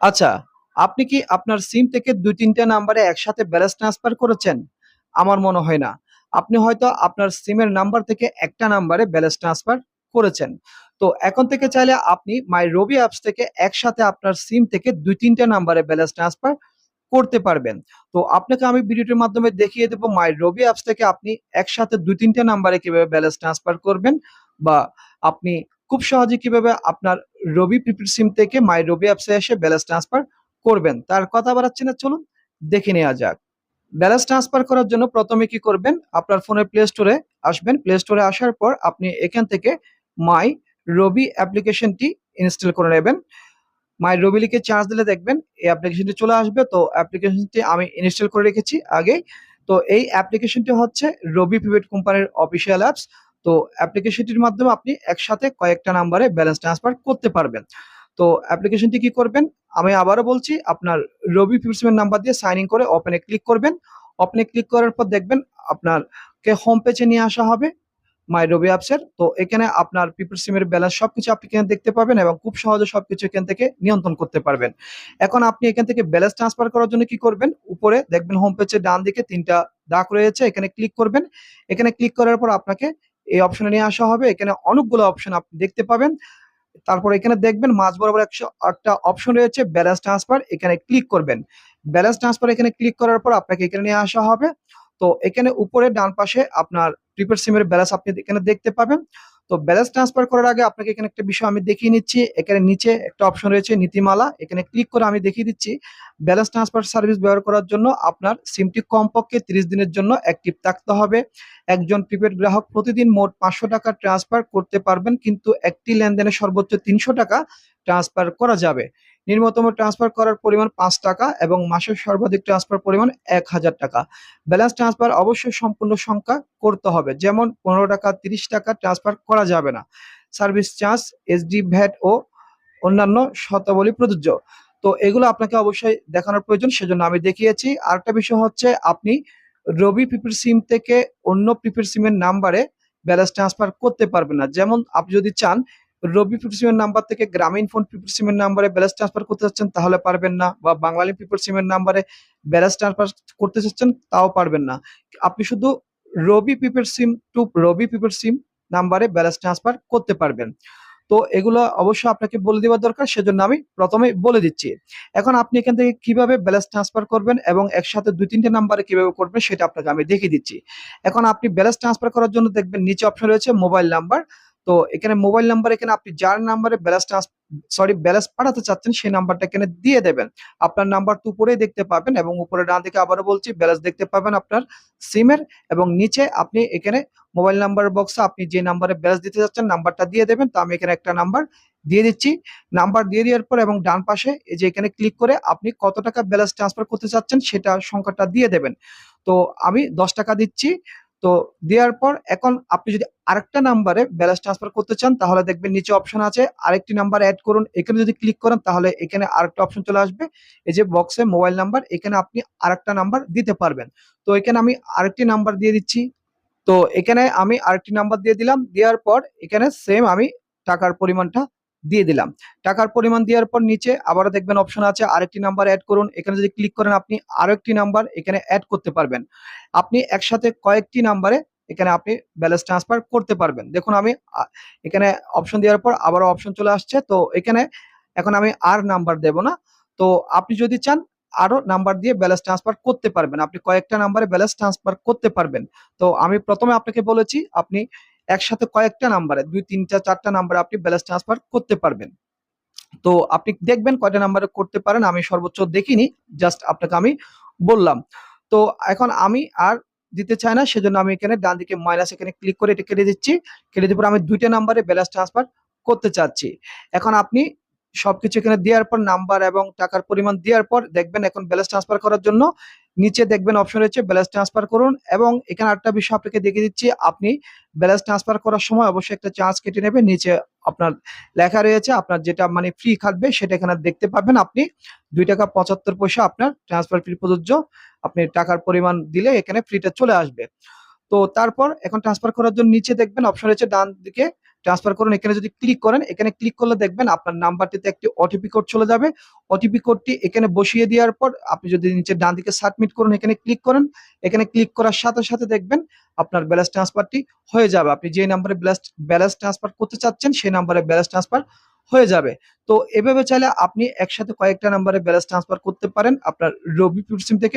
আচ্ছা, আপনি কি আপনার সিম থেকে ২-৩ টা নাম্বারে একসাথে ব্যালেন্স ট্রান্সফার করেছেন? আমার মনে হয় না। আপনি হয়তো আপনার সিমের নাম্বার থেকে একটা নাম্বারে ব্যালেন্স ট্রান্সফার করেছেন। তো এখন থেকে চাইলে আপনি মাই রবি অ্যাপস থেকে একসাথে আপনার সিম থেকে ২-৩ টা নাম্বারে ব্যালেন্স ট্রান্সফার করতে পারবেন। তো আপনাকে আমি ভিডিওটির মাধ্যমে দেখিয়ে দেব মাই রবি অ্যাপস থেকে আপনি একসাথে ২-৩ টা নাম্বারে কীভাবে ব্যালেন্স ট্রান্সফার করবেন বা আপনি খুব সহজে কীভাবে আপনার রবি প্রিপেড সিম থেকে মাই রবি অ্যাপসে এসে ব্যালেন্স ট্রান্সফার করবেন। তার কথা বাড়াচ্ছি না, চলুন দেখে নেওয়া যাক। ব্যালেন্স ট্রান্সফার করার জন্য প্রথমে কি করবেন? আপনার ফোনের প্লে স্টোরে আসবেন। প্লে স্টোরে আসার পর আপনি এখান থেকে মাই রবি অ্যাপ্লিকেশনটি ইনস্টল করে নেবেন। মাই রবি লিখে চার্জ দিলে দেখবেন এই অ্যাপ্লিকেশনটি চলে আসবে। তো অ্যাপ্লিকেশনটি আমি ইনস্টল করে রেখেছি আগেই। তো এই অ্যাপ্লিকেশনটি হচ্ছে রবি প্রিপেড কোম্পানির অফিসিয়াল অ্যাপস। তো অ্যাপ্লিকেশনটির মাধ্যমে আপনি একসাথে কয়েকটা নাম্বারে ব্যালেন্স ট্রান্সফার করতে পারবেন। তো অ্যাপ্লিকেশনটি কি করবেন? আমি আবারও বলছি, আপনার রবি সিমের নাম্বার দিয়ে সাইন ইন করে ওপেনে ক্লিক করবেন। ওপেন ক্লিক করার পর দেখবেন আপনারকে হোম পেজে নিয়ে আসা হবে মাই রবি অ্যাপসের। তো এখানে আপনার পিপল সিমের ব্যালেন্স সবকিছু আপনি এখানে দেখতে পাবেন এবং খুব সহজে সবকিছু এখান থেকে নিয়ন্ত্রণ করতে পারবেন। এখন আপনি এখান থেকে ব্যালেন্স ট্রান্সফার করার জন্য কি করবেন? উপরে দেখবেন হোম পেজের ডান দিকে ৩ টা দাগ রয়েছে। এখানে ক্লিক করবেন। এখানে ক্লিক করার পর আপনাকে এই অপশনে নিয়ে আসা হবে। এখানে অনেকগুলো অপশন আপনি দেখতে পাবেন। তারপর এখানে দেখবেন মাঝ বরাবর একশো একটা অপশন রয়েছে ব্যালেন্স ট্রান্সফার। এখানে ক্লিক করবেন। ব্যালেন্স ট্রান্সফার এখানে ক্লিক করার পর আপনাকে এখানে নিয়ে আসা হবে। তো এখানে উপরে ডান পাশে আপনার প্রিপেড সিমের ব্যালেন্স আপনি এখানে দেখতে পাবেন। তো ব্যালেন্স ট্রান্সফার করার আগে আপনাকে এখানে একটা বিষয় আমি দেখিয়ে নিচ্ছি। এখানে নিচে একটা অপশন রয়েছে, নীতিমালা। এখানে ক্লিক করে আমি দেখিয়ে দিচ্ছি। ব্যালেন্স ট্রান্সফার সার্ভিস ব্যবহার করার জন্য আপনার সিমটি কমপক্ষে ৩০ দিনের জন্য অ্যাক্টিভ থাকতে হবে। একজন প্রিপেড গ্রাহক প্রতিদিন মোট ৳৫০০ ট্রান্সফার করতে পারবেন, কিন্তু একটি লেনদেনে সর্বোচ্চ ৳৩০০ ট্রান্সফার করা যাবে। নিম্নতম ট্রান্সফার করার পরিমাণ পাঁচ টাকা এবং মাসের সর্বাধিক ট্রান্সফার পরিমাণ ৳১,০০০ ব্যালেন্স ট্রান্সফার অবশ্যই সম্পূর্ণ সংখ্যা করতে হবে। যেমন ৳১৫, ৳৩০ ট্রান্সফার করা যাবে না। সার্ভিস চার্জ, এসডি, ভ্যাট ও অন্যান্য শতাবলী প্রযোজ্য। তো এগুলো আপনাকে অবশ্যই দেখানোর প্রয়োজন সেজন্য আমি দেখিয়েছি। আরেকটা বিষয় হচ্ছে আপনি রবি প্রিপেড সিম থেকে অন্য প্রিপেড সিমের নাম্বারে ব্যালেন্স ট্রান্সফার করতে পারবেন না। যেমন আপনি যদি চান রবি প্রিপেড সিমের নাম্বার থেকে গ্রামীণ ফোন প্রিপেড সিমের নাম্বারে ব্যালেন্স ট্রান্সফার করতে চাচ্ছেন, তাহলে পারবেন না বা বাংলালিংক প্রিপেড সিমের নাম্বারে ব্যালেন্স ট্রান্সফার করতে চাচ্ছেন, তাও পারবেন না। আপনি শুধু Robi prepaid SIM to Robi prepaid SIM নাম্বারে ব্যালেন্স ট্রান্সফার করতে পারবেন। তো এগুলো অবশ্যই আপনাকে বলে দেওয়া দরকার, সেজন্য আমি প্রথমে বলে দিচ্ছি। এখন আপনি এখান থেকে কীভাবে ব্যালেন্স ট্রান্সফার করবেন এবং একসাথে ২-৩ নাম্বারে কীভাবে করবেন, সেটা আপনাকে আমি দেখিয়ে দিচ্ছি। এখন আপনি ব্যালেন্স ট্রান্সফার করার জন্য দেখবেন নিচে অপশন রয়েছে মোবাইল নাম্বার। তো এখানে মোবাইল নাম্বার এখানে আপনি যার নাম্বারে ব্যালেন্স সরি ব্যালেন্স পাঠাতে চাচ্ছেন, সেই নাম্বারটা এখানে দিয়ে দেবেন। আপনার নাম্বার তো উপরেই দেখতে পাবেন এবং উপরে ডান দিকে আবারও বলছি ব্যালেন্স দেখতে পাবেন আপনার সিমের এবং নিচে আপনি এখানে মোবাইল নাম্বার বক্সে আপনি যে নাম্বারে ব্যালেন্স দিতে চাচ্ছেন নাম্বারটা দিয়ে দেবেন। তো আমি এখানে একটা নাম্বার দিয়ে দিচ্ছি। নাম্বার দিয়ে দেওয়ার পর এবং ডান পাশে যে এখানে ক্লিক করে আপনি কত টাকা ব্যালেন্স ট্রান্সফার করতে চাচ্ছেন, সেটা সংখ্যাটা দিয়ে দেবেন। তো আমি ৳১০ দিচ্ছি। তো দেওয়ার পর এখন আপনি যদি আরেকটা নাম্বারে ব্যালেন্স ট্রান্সফার করতে চান, তাহলে দেখবেন নিচে অপশন আছে আরেকটি নাম্বার অ্যাড করুন। এখানে যদি ক্লিক করেন, তাহলে এখানে আরেকটা অপশন চলে আসবে। এই যে বক্সে মোবাইল নাম্বার এখানে আপনি আরেকটা নাম্বার দিতে পারবেন। তো এখানে আমি আরেকটি নাম্বার দিয়ে দিচ্ছি। তো এখানে আমি আরেকটি নাম্বার দিয়ে দিলাম। দেওয়ার পর এখানে সেম আমি টাকার পরিমাণটা দিয়ে দিলাম। টাকার পরিমাণ দেওয়ার পর নিচে আবারও দেখবেন অপশন আছে, আরেকটি নাম্বার অ্যাড করুন। এখানে যদি ক্লিক করেন আপনি আরও একটি নাম্বার এখানে অ্যাড করতে পারবেন। আপনি একসাথে কয়েকটি নাম্বারে এখানে আপনি ব্যালেন্স ট্রান্সফার করতে পারবেন। দেখুন আমি এখানে অপশন দেওয়ার পর আবারও অপশন চলে আসছে। তো এখানে এখন আমি আর নাম্বার দেব না। তো আপনি যদি চান আরও নাম্বার দিয়ে ব্যালেন্স ট্রান্সফার করতে পারবেন। আপনি কয়েকটা নাম্বারে ব্যালেন্স ট্রান্সফার করতে পারবেন। তো আমি প্রথমে আপনাকে বলেছি, আপনি একসাথে কয়েকটা নাম্বারে, দুই, তিনটা, চারটা নাম্বারে আপনি ব্যালেন্স ট্রান্সফার করতে পারবেন। তো আপনি দেখবেন কয়টা নাম্বারে করতে পারেন, আমি সর্বোচ্চ দেখিনি। জাস্ট আপনাকে আমি বললাম। তো এখন আমি আর দিতে চাই না, সেজন্য আমি এখানে ডান দিকে মাইনাস এখানে ক্লিক করে এটা কেটে দিচ্ছি। কেটে দেওয়ার পর আমি দুইটা নাম্বারে ব্যালেন্স ট্রান্সফার করতে চাচ্ছি। এখন আপনি সবকিছু এখানে দেওয়ার পর, নাম্বার এবং টাকার পরিমাণ দেওয়ার পর, দেখবেন এখন ব্যালেন্স ট্রান্সফার করার জন্য নিচে দেখবেন অপশন রয়েছে ব্যালেন্স ট্রান্সফার করুন এবং এখানে আরেকটা বিষয় আপনাকে দেখে দিচ্ছি, আপনি ব্যালেন্স ট্রান্সফার করার সময় অবশ্যই একটা চার্জ কেটে নেবেন। নিচে আপনার লেখা রয়েছে আপনার যেটা মানে ফ্রি খাটবে সেটা এখানে দেখতে পাবেন, আপনি ৳২.৭৫ আপনার ট্রান্সফার ফি প্রযোজ্য। আপনি টাকার পরিমাণ দিলে এখানে ফ্রিটা চলে আসবে। তো তারপর এখন ট্রান্সফার করার জন্য নিচে দেখবেন অপশন রয়েছে ডান দিকে ট্রান্সফার করুন, এখানে যদি ক্লিক করেন, এখানে ক্লিক করলে দেখবেন আপনার নাম্বারটিতে একটি ওটিপি কোড চলে যাবে। ওটিপি কোডটি এখানে বসিয়ে দেওয়ার পর আপনি যদি নিচে ডান দিকে সাবমিট করুন, এখানে ক্লিক করেন, এখানে ক্লিক করার সাথে সাথে দেখবেন আপনার ব্যালেন্স ট্রান্সফারটি হয়ে যাবে। আপনি যে নাম্বারে ব্যালেন্স ব্যালেন্স ট্রান্সফার করতে চাচ্ছেন, সেই নাম্বারে ব্যালেন্স ট্রান্সফার হয়ে যাবে। তো এভাবে চাইলে আপনি একসাথে কয়েকটা নাম্বারে ব্যালেন্স ট্রান্সফার করতে পারেন আপনার রবিপুর সিম থেকে।